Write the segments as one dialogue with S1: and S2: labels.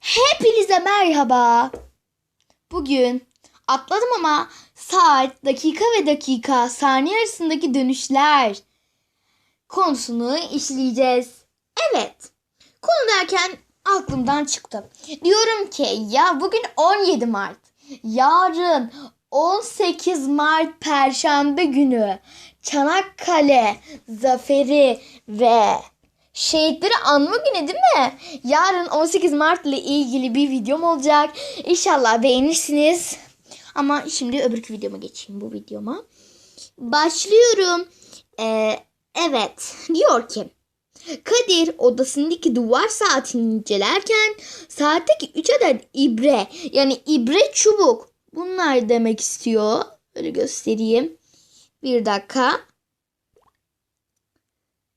S1: Hepinize merhaba. Bugün atladım ama saat, dakika ve dakika, saniye arasındaki dönüşler konusunu işleyeceğiz. Evet. Konu derken aklımdan çıktı. Diyorum ki ya bugün 17 Mart. Yarın 18 Mart Perşembe günü Çanakkale zaferi ve şehitleri anma günü değil mi? Yarın 18 Mart ile ilgili bir videom olacak. İnşallah beğenirsiniz. Ama şimdi öbürkü videoma geçeyim bu videoma. Başlıyorum. Ee, evet diyor ki Kadir odasındaki duvar saatini incelerken saatteki 3 adet ibre yani ibre çubuk bunlar demek istiyor. Böyle göstereyim. Bir dakika.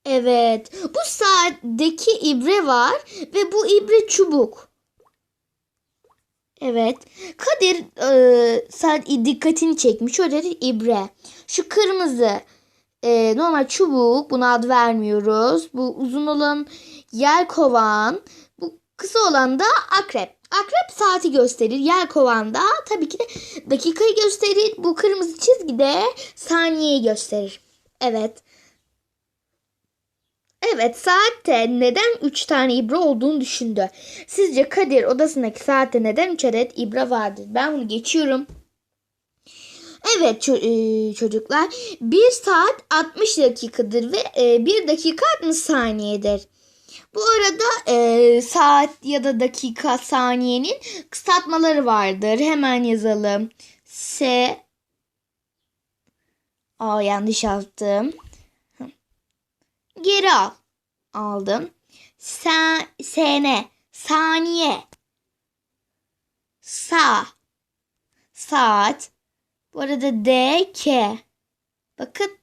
S1: Evet. Bu saatteki ibre var ve bu ibre çubuk. Evet. Kadir e, saat dikkatini çekmiş. O dedi ibre. Şu kırmızı e, normal çubuk. Buna ad vermiyoruz. Bu uzun olan yer kovan. Bu kısa olan da akrep. Akrep saati gösterir. Yer kovan da tabii ki de dakikayı gösterir. Bu kırmızı çizgi de saniyeyi gösterir. Evet. Evet saatte neden 3 tane ibre olduğunu düşündü. Sizce Kadir odasındaki saatte neden 3 adet ibre vardır? Ben bunu geçiyorum. Evet e, çocuklar 1 saat 60 dakikadır ve e, 1 dakika 60 saniyedir. Bu arada e, saat ya da dakika saniyenin kısaltmaları vardır. Hemen yazalım. S Aa yanlış yazdım. Geri al. Aldım. Sa sene. Saniye. Sa. Saat. Bu arada D, K. Bakın.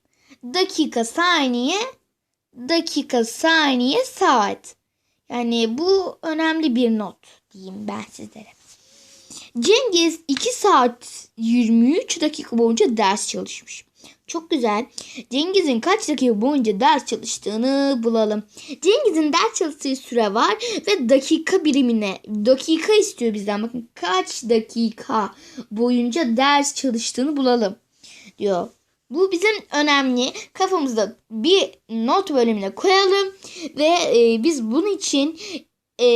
S1: Dakika, saniye. Dakika, saniye, saat. Yani bu önemli bir not diyeyim ben sizlere. Cengiz 2 saat 23 dakika boyunca ders çalışmış. Çok güzel. Cengiz'in kaç dakika boyunca ders çalıştığını bulalım. Cengiz'in ders çalıştığı süre var ve dakika birimine dakika istiyor bizden. Bakın kaç dakika boyunca ders çalıştığını bulalım diyor. Bu bizim önemli. Kafamızda bir not bölümüne koyalım ve e, biz bunun için e,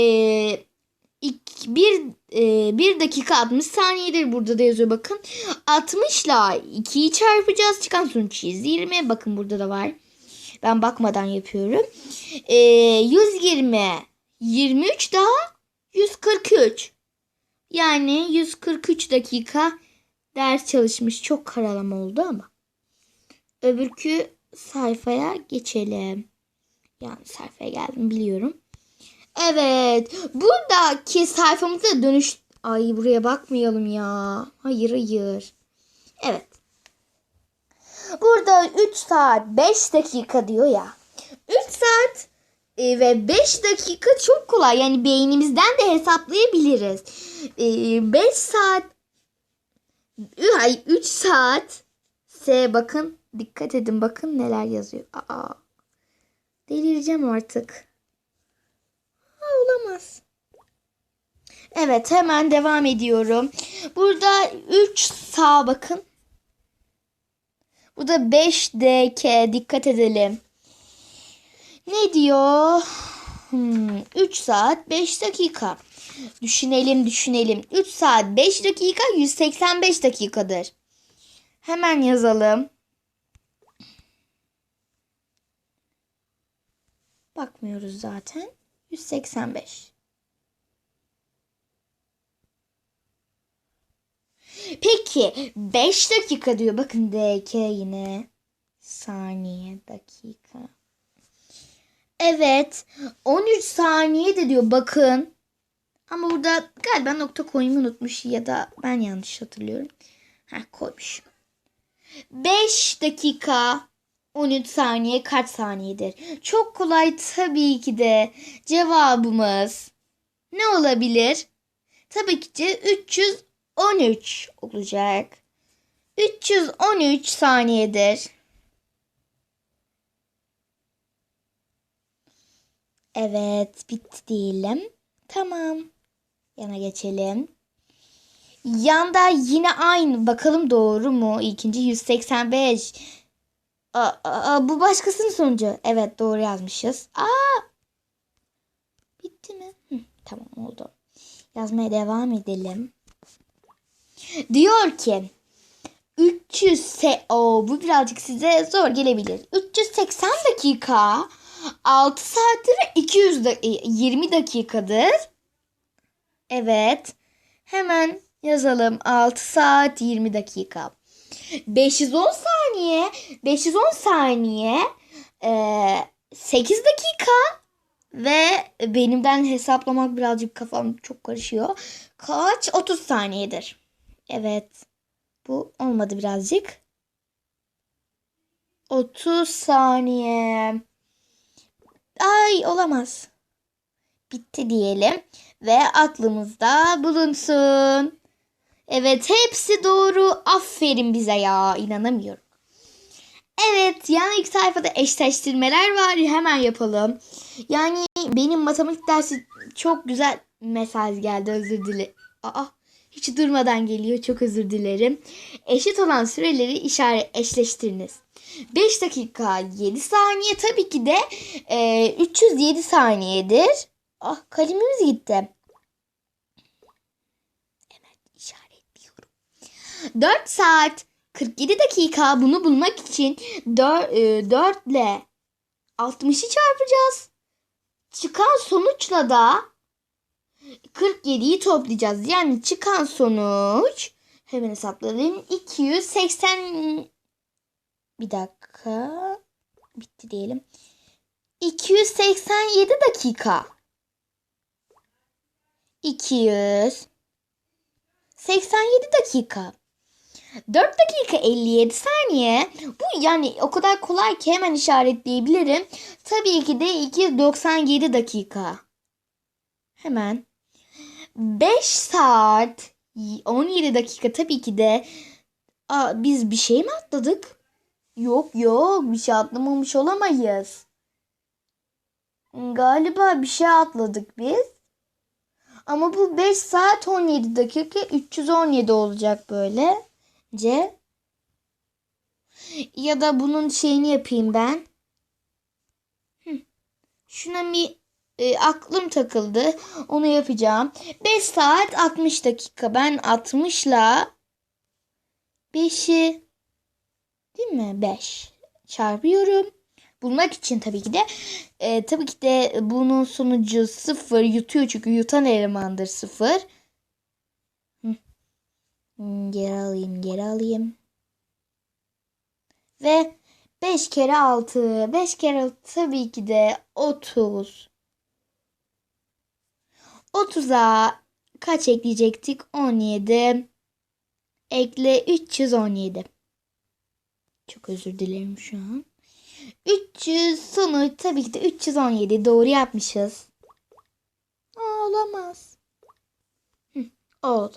S1: İk- bir, e, bir dakika 60 saniyedir burada da yazıyor bakın. 60 ile 2'yi çarpacağız. Çıkan sonuç 120. Bakın burada da var. Ben bakmadan yapıyorum. E, 120 23 daha 143. Yani 143 dakika ders çalışmış. Çok karalama oldu ama. Öbürkü sayfaya geçelim. Yani sayfaya geldim biliyorum. Evet. Buradaki sayfamıza dönüş... Ay buraya bakmayalım ya. Hayır hayır. Evet. Burada 3 saat 5 dakika diyor ya. 3 saat e, ve 5 dakika çok kolay. Yani beynimizden de hesaplayabiliriz. 5 saat Ay 3 saat S bakın dikkat edin bakın neler yazıyor. Aa. Delireceğim artık. Olamaz. Evet hemen devam ediyorum. Burada 3 sağ bakın. Bu da 5 DK dikkat edelim. Ne diyor? Hmm, 3 saat 5 dakika. Düşünelim düşünelim. 3 saat 5 dakika 185 dakikadır. Hemen yazalım. Bakmıyoruz zaten. 185. Peki 5 dakika diyor. Bakın DK yine. Saniye, dakika. Evet. 13 saniye de diyor. Bakın. Ama burada galiba nokta koymayı unutmuş ya da ben yanlış hatırlıyorum. Heh koymuşum. 5 dakika 13 saniye kaç saniyedir? Çok kolay tabii ki de cevabımız ne olabilir? Tabii ki de 313 olacak. 313 saniyedir. Evet bitti diyelim. Tamam. Yana geçelim. Yanda yine aynı. Bakalım doğru mu? İkinci 185. Aa, aa, bu başkasının sonucu. Evet doğru yazmışız. Aa! Bitti mi? Hı, tamam oldu. Yazmaya devam edelim. Diyor ki 300 se o bu birazcık size zor gelebilir. 380 dakika 6 saattir ve 200 da 20 dakikadır. Evet. Hemen yazalım. 6 saat 20 dakika. 510 saniye 510 saniye eee, 8 dakika ve benimden hesaplamak birazcık kafam çok karışıyor. Kaç? 30 saniyedir. Evet. Bu olmadı birazcık. 30 saniye. Ay olamaz. Bitti diyelim ve aklımızda bulunsun. Evet hepsi doğru. Aferin bize ya. inanamıyorum. Evet yani ilk sayfada eşleştirmeler var. Hemen yapalım. Yani benim matematik dersi çok güzel mesaj geldi. Özür dilerim. Aa hiç durmadan geliyor. Çok özür dilerim. Eşit olan süreleri işaret eşleştiriniz. 5 dakika 7 saniye tabii ki de e, 307 saniyedir. Ah kalemimiz gitti. Evet işaretliyorum. 4 saat 47 dakika bunu bulmak için 4, 4 ile 60'ı çarpacağız. Çıkan sonuçla da 47'yi toplayacağız. Yani çıkan sonuç hemen hesapladım. 280 bir dakika. Bitti diyelim. 287 dakika. 287 dakika. 4 dakika 57 saniye. Bu yani o kadar kolay ki hemen işaretleyebilirim. Tabii ki de 297 dakika. Hemen. 5 saat 17 dakika tabii ki de. Aa, biz bir şey mi atladık? Yok yok bir şey atlamamış olamayız. Galiba bir şey atladık biz. Ama bu 5 saat 17 dakika 317 olacak böyle. C. Ya da bunun şeyini yapayım ben. Şuna bir e, aklım takıldı. Onu yapacağım. 5 saat 60 dakika. Ben 60 ile 5'i değil mi? 5 çarpıyorum. Bulmak için tabii ki de e, tabii ki de bunun sonucu 0 yutuyor çünkü yutan elemandır 0. Hmm, Geri alayım, geri alayım. Ve 5 kere 6. 5 kere 6 tabii ki de 30. 30'a kaç ekleyecektik? 17. Ekle 317. Çok özür dilerim şu an. 300 sonuç tabii ki de 317 doğru yapmışız. Olamaz. Hı, oldu.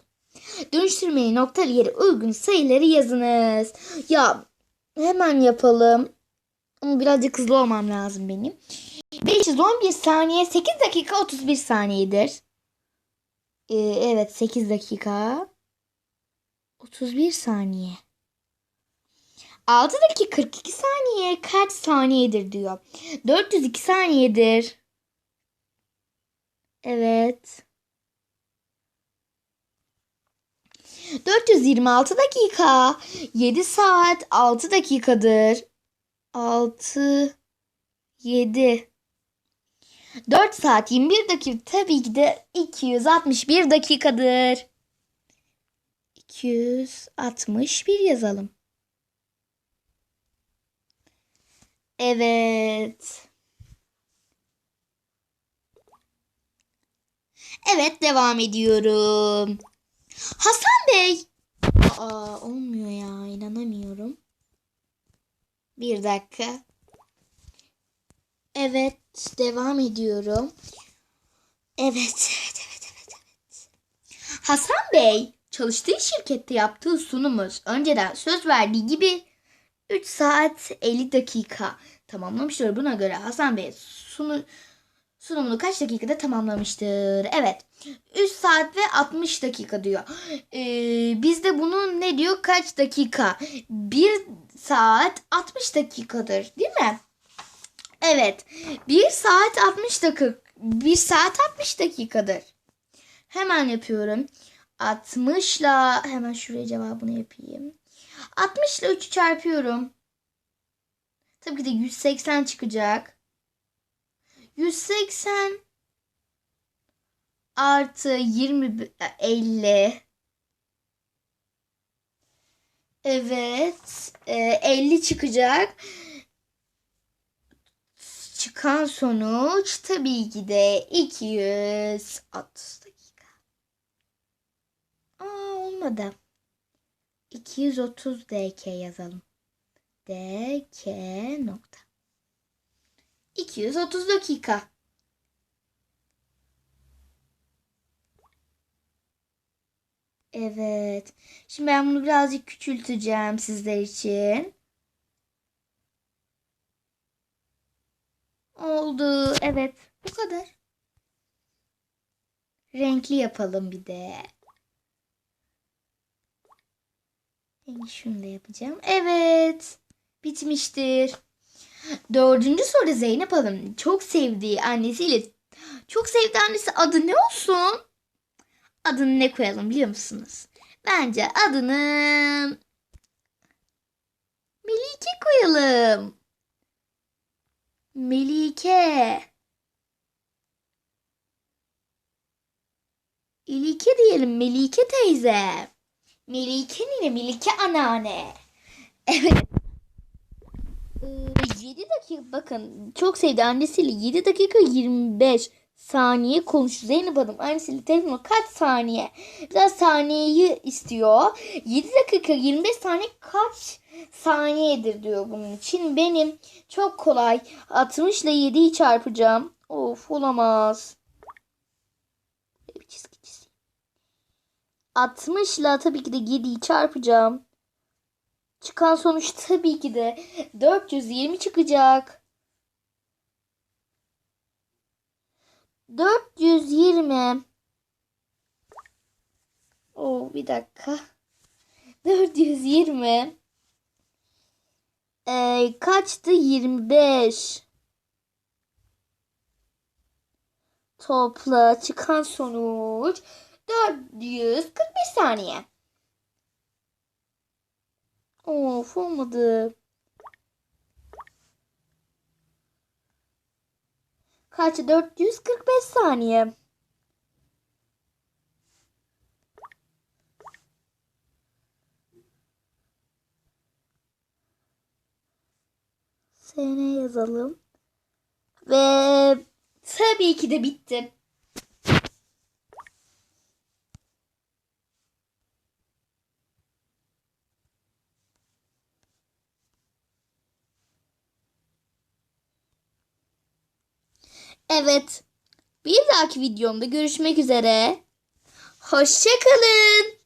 S1: Dönüştürmeyi noktalı yere uygun sayıları yazınız. Ya hemen yapalım. Ama birazcık hızlı olmam lazım benim. 511 saniye 8 dakika 31 saniyedir. Ee, evet 8 dakika 31 saniye. 6 dakika 42 saniye kaç saniyedir diyor. 402 saniyedir. Evet. 426 dakika. 7 saat 6 dakikadır. 6 7 4 saat 21 dakika tabii ki de 261 dakikadır. 261 yazalım. Evet. Evet devam ediyorum. Hasan Bey. Aa, olmuyor ya inanamıyorum. Bir dakika. Evet devam ediyorum. Evet evet evet evet evet. Hasan Bey çalıştığı şirkette yaptığı sunumuz önceden söz verdiği gibi 3 saat 50 dakika tamamlamıştır. Buna göre Hasan Bey sunu, sunumunu kaç dakikada tamamlamıştır? Evet. 3 saat ve 60 dakika diyor. Ee, bizde bunun ne diyor? Kaç dakika? 1 saat 60 dakikadır değil mi? Evet. 1 saat 60 dakika. 1 saat 60 dakikadır. Hemen yapıyorum. 60 ile hemen şuraya cevabını yapayım. 60 ile 3'ü çarpıyorum. Tabii ki de 180 çıkacak. 180 artı 20 50 Evet. e, 50 çıkacak. Çıkan sonuç tabii ki de 230 dakika. Aa olmadı. 230 dk yazalım. dk nokta. 230 dakika. Evet. Şimdi ben bunu birazcık küçülteceğim sizler için. Oldu. Evet. Bu kadar. Renkli yapalım bir de. Rengi şunu da yapacağım. Evet. Bitmiştir. Dördüncü soru Zeynep Hanım çok sevdiği annesiyle çok sevdiği annesi adı ne olsun? Adını ne koyalım biliyor musunuz? Bence adını Melike koyalım. Melike. İlike diyelim Melike teyze. Melike nine, Melike anneanne. Evet. 7 dakika bakın çok sevdi annesiyle 7 dakika 25 saniye konuştu. Zeynep Hanım annesiyle telefonu kaç saniye? Biraz saniyeyi istiyor. 7 dakika 25 saniye kaç saniyedir diyor bunun için. Benim çok kolay 60 ile 7'yi çarpacağım. Of olamaz. Bir çizgi çizeyim. 60 ile tabii ki de 7'yi çarpacağım. Çıkan sonuç tabii ki de 420 çıkacak. 420 Oo bir dakika. 420 ee, kaçtı? 25 Topla çıkan sonuç 445 saniye. Of olmadı. Kaç? 445 saniye. Sene yazalım. Ve tabii ki de bitti. Evet. Bir dahaki videomda görüşmek üzere. Hoşçakalın.